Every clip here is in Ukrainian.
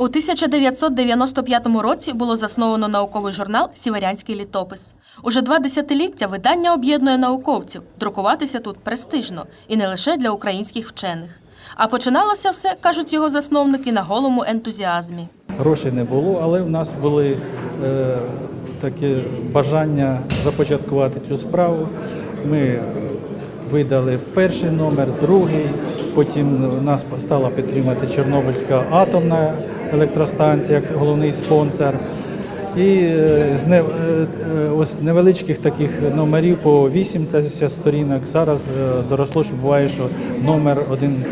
У 1995 році було засновано науковий журнал Сіверянський літопис. Уже два десятиліття видання об'єднує науковців. Друкуватися тут престижно і не лише для українських вчених. А починалося все, кажуть його засновники, на голому ентузіазмі. Грошей не було, але в нас були е, таке бажання започаткувати цю справу. Ми видали перший номер, другий. Потім нас стала підтримати Чорнобильська атомна електростанція як головний спонсор. І е, з е, е, ось невеличких таких номерів по 80 сторінок. Зараз доросло, що буває, що номер один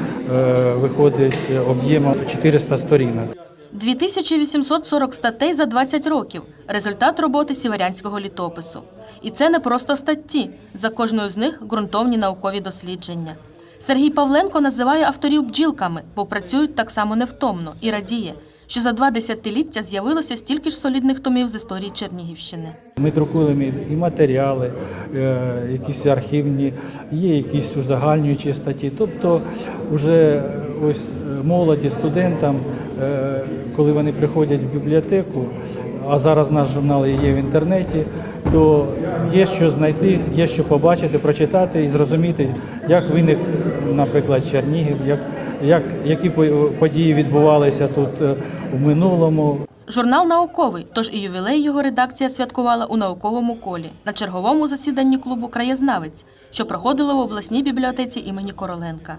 виходить об'ємом 400 сторінок. 2840 статей за 20 років результат роботи сіверянського літопису. І це не просто статті. За кожною з них ґрунтовні наукові дослідження. Сергій Павленко називає авторів бджілками, бо працюють так само невтомно і радіє, що за два десятиліття з'явилося стільки ж солідних томів з історії Чернігівщини. Ми друкуємо і матеріали, е, якісь архівні, є якісь узагальнюючі статті. Тобто, вже ось е, молоді, студентам, е, коли вони приходять в бібліотеку, а зараз наш журнал є в інтернеті, то є що знайти, є що побачити, прочитати і зрозуміти, як виник, наприклад, Чернігів, як, як, які по- події відбувалися тут е, в минулому. Журнал науковий, тож і ювілей його редакція святкувала у науковому колі на черговому засіданні клубу Краєзнавець, що проходило в обласній бібліотеці імені Короленка.